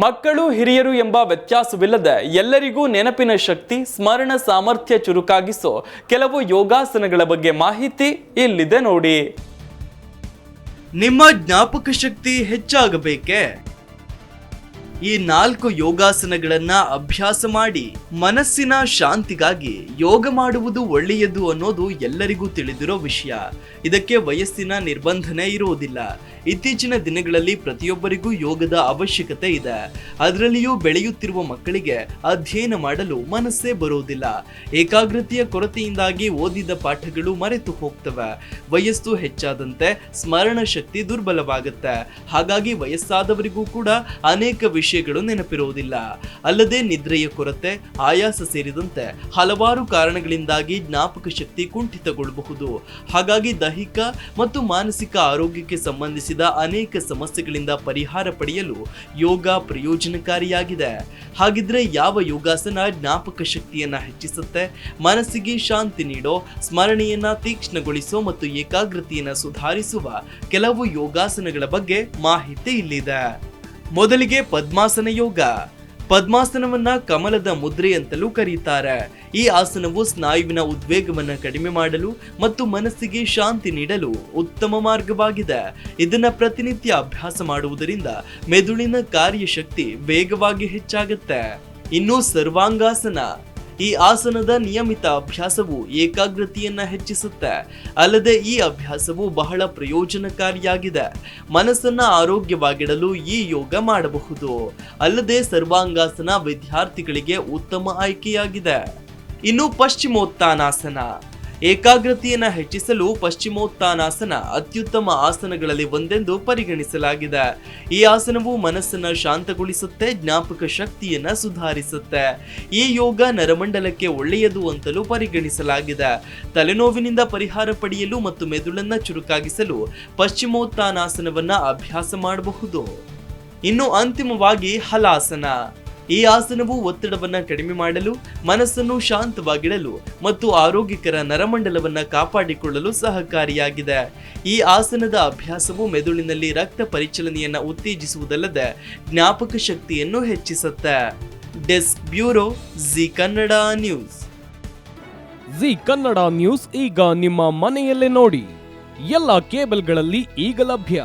ಮಕ್ಕಳು ಹಿರಿಯರು ಎಂಬ ವ್ಯತ್ಯಾಸವಿಲ್ಲದೆ ಎಲ್ಲರಿಗೂ ನೆನಪಿನ ಶಕ್ತಿ, ಸ್ಮರಣ ಸಾಮರ್ಥ್ಯ ಚುರುಕಾಗಿಸೋ ಕೆಲವು ಯೋಗಾಸನಗಳ ಬಗ್ಗೆ ಮಾಹಿತಿ ಇಲ್ಲಿದೆ ನೋಡಿ. ನಿಮ್ಮ ಜ್ಞಾಪಕ ಶಕ್ತಿ ಹೆಚ್ಚಾಗಬೇಕೇ? ಈ ನಾಲ್ಕು ಯೋಗಾಸನಗಳನ್ನ ಅಭ್ಯಾಸ ಮಾಡಿ ಮನಸ್ಸಿನ ಶಾಂತಿಗಾಗಿ ಯೋಗ ಮಾಡುವುದು ಒಳ್ಳೆಯದು ಅನ್ನೋದು ಎಲ್ಲರಿಗೂ ತಿಳಿದಿರೋ ವಿಷಯ. ಇದಕ್ಕೆ ವಯಸ್ಸಿನ ನಿರ್ಬಂಧನೆ ಇರುವುದಿಲ್ಲ. ಇತ್ತೀಚಿನ ದಿನಗಳಲ್ಲಿ ಪ್ರತಿಯೊಬ್ಬರಿಗೂ ಯೋಗದ ಅವಶ್ಯಕತೆ ಇದೆ. ಅದರಲ್ಲಿಯೂ ಬೆಳೆಯುತ್ತಿರುವ ಮಕ್ಕಳಿಗೆ ಅಧ್ಯಯನ ಮಾಡಲು ಮನಸ್ಸೇ ಬರುವುದಿಲ್ಲ. ಏಕಾಗ್ರತೆಯ ಕೊರತೆಯಿಂದಾಗಿ ಓದಿದ ಪಾಠಗಳು ಮರೆತು ಹೋಗ್ತವೆ. ವಯಸ್ಸು ಹೆಚ್ಚಾದಂತೆ ಸ್ಮರಣ ಶಕ್ತಿ ದುರ್ಬಲವಾಗುತ್ತೆ. ಹಾಗಾಗಿ ವಯಸ್ಸಾದವರಿಗೂ ಕೂಡ ಅನೇಕ ವಿಷಯಗಳು ನೆನಪಿರುವುದಿಲ್ಲ. ಅಲ್ಲದೆ ನಿದ್ರೆಯ ಕೊರತೆ, ಆಯಾಸ ಸೇರಿದಂತೆ ಹಲವಾರು ಕಾರಣಗಳಿಂದಾಗಿ ಜ್ಞಾಪಕ ಶಕ್ತಿ ಕುಂಠಿತಗೊಳ್ಳಬಹುದು. ಹಾಗಾಗಿ ದೈಹಿಕ ಮತ್ತು ಮಾನಸಿಕ ಆರೋಗ್ಯಕ್ಕೆ ಸಂಬಂಧಿಸಿದ ಅನೇಕ ಸಮಸ್ಯೆಗಳಿಂದ ಪರಿಹಾರ ಪಡೆಯಲು ಯೋಗ ಪ್ರಯೋಜನಕಾರಿಯಾಗಿದೆ. ಹಾಗಿದ್ರೆ ಯಾವ ಯೋಗಾಸನ ಜ್ಞಾಪಕ ಶಕ್ತಿಯನ್ನ ಹೆಚ್ಚಿಸುತ್ತೆ? ಮನಸ್ಸಿಗೆ ಶಾಂತಿ ನೀಡೋ, ಸ್ಮರಣೆಯನ್ನ ತೀಕ್ಷ್ಣಗೊಳಿಸೋ ಮತ್ತು ಏಕಾಗ್ರತೆಯನ್ನು ಸುಧಾರಿಸುವ ಕೆಲವು ಯೋಗಾಸನಗಳ ಬಗ್ಗೆ ಮಾಹಿತಿ ಇಲ್ಲಿದೆ. ಮೊದಲಿಗೆ ಪದ್ಮಾಸನ ಯೋಗ. ಪದ್ಮಾಸನವನ್ನ ಕಮಲದ ಮುದ್ರೆ ಅಂತಲೂ ಕರೀತಾರೆ. ಈ ಆಸನವು ಸ್ನಾಯುವಿನ ಉದ್ವೇಗವನ್ನು ಕಡಿಮೆ ಮಾಡಲು ಮತ್ತು ಮನಸ್ಸಿಗೆ ಶಾಂತಿ ನೀಡಲು ಉತ್ತಮ ಮಾರ್ಗವಾಗಿದೆ. ಇದನ್ನು ಪ್ರತಿನಿತ್ಯ ಅಭ್ಯಾಸ ಮಾಡುವುದರಿಂದ ಮೆದುಳಿನ ಕಾರ್ಯಶಕ್ತಿ ವೇಗವಾಗಿ ಹೆಚ್ಚಾಗುತ್ತೆ. ಇನ್ನು ಸರ್ವಾಂಗಾಸನ. ಈ ಆಸನದ ನಿಯಮಿತ ಅಭ್ಯಾಸವು ಏಕಾಗ್ರತೆಯನ್ನು ಹೆಚ್ಚಿಸುತ್ತೆ. ಅಲ್ಲದೆ ಈ ಅಭ್ಯಾಸವು ಬಹಳ ಪ್ರಯೋಜನಕಾರಿಯಾಗಿದೆ. ಮನಸ್ಸನ್ನ ಆರೋಗ್ಯವಾಗಿಡಲು ಈ ಯೋಗ ಮಾಡಬಹುದು. ಅಲ್ಲದೆ ಸರ್ವಾಂಗಾಸನ ವಿದ್ಯಾರ್ಥಿಗಳಿಗೆ ಉತ್ತಮ ಆಯ್ಕೆಯಾಗಿದೆ. ಇನ್ನು ಪಶ್ಚಿಮೋತ್ಥಾನಾಸನ ಏಕಾಗ್ರತೆಯನ್ನ ಹೆಚ್ಚಿಸಲು ಪಶ್ಚಿಮೋತ್ಥಾನಾಸನ ಅತ್ಯುತ್ತಮ ಆಸನಗಳಲ್ಲಿ ಒಂದೆಂದು ಪರಿಗಣಿಸಲಾಗಿದೆ. ಈ ಆಸನವು ಮನಸ್ಸನ್ನು ಶಾಂತಗೊಳಿಸುತ್ತೆ, ಜ್ಞಾಪಕ ಶಕ್ತಿಯನ್ನು ಸುಧಾರಿಸುತ್ತೆ. ಈ ಯೋಗ ನರಮಂಡಲಕ್ಕೆ ಒಳ್ಳೆಯದು ಅಂತಲೂ ಪರಿಗಣಿಸಲಾಗಿದೆ. ತಲೆನೋವಿನಿಂದ ಪರಿಹಾರ ಪಡೆಯಲು ಮತ್ತು ಮೆದುಳನ್ನ ಚುರುಕಾಗಿಸಲು ಪಶ್ಚಿಮೋತ್ಥಾನಾಸನವನ್ನ ಅಭ್ಯಾಸ ಮಾಡಬಹುದು. ಇನ್ನು ಅಂತಿಮವಾಗಿ ಹಲಾಸನ. ಈ ಆಸನವು ಒತ್ತಡವನ್ನು ಕಡಿಮೆ ಮಾಡಲು, ಮನಸ್ಸನ್ನು ಶಾಂತವಾಗಿಡಲು ಮತ್ತು ಆರೋಗ್ಯಕರ ನರಮಂಡಲವನ್ನು ಕಾಪಾಡಿಕೊಳ್ಳಲು ಸಹಕಾರಿಯಾಗಿದೆ. ಈ ಆಸನದ ಅಭ್ಯಾಸವು ಮೆದುಳಿನಲ್ಲಿ ರಕ್ತ ಪರಿಚಲನೆಯನ್ನು ಉತ್ತೇಜಿಸುವುದಲ್ಲದೆ ಜ್ಞಾಪಕ ಶಕ್ತಿಯನ್ನು ಹೆಚ್ಚಿಸುತ್ತೆ. Desk bureau Zee Kannada news. Zee Kannada news ಈಗ ನಿಮ್ಮ ಮನೆಯಲ್ಲೇ ನೋಡಿ. ಎಲ್ಲ ಕೇಬಲ್ಗಳಲ್ಲಿ ಈಗ ಲಭ್ಯ.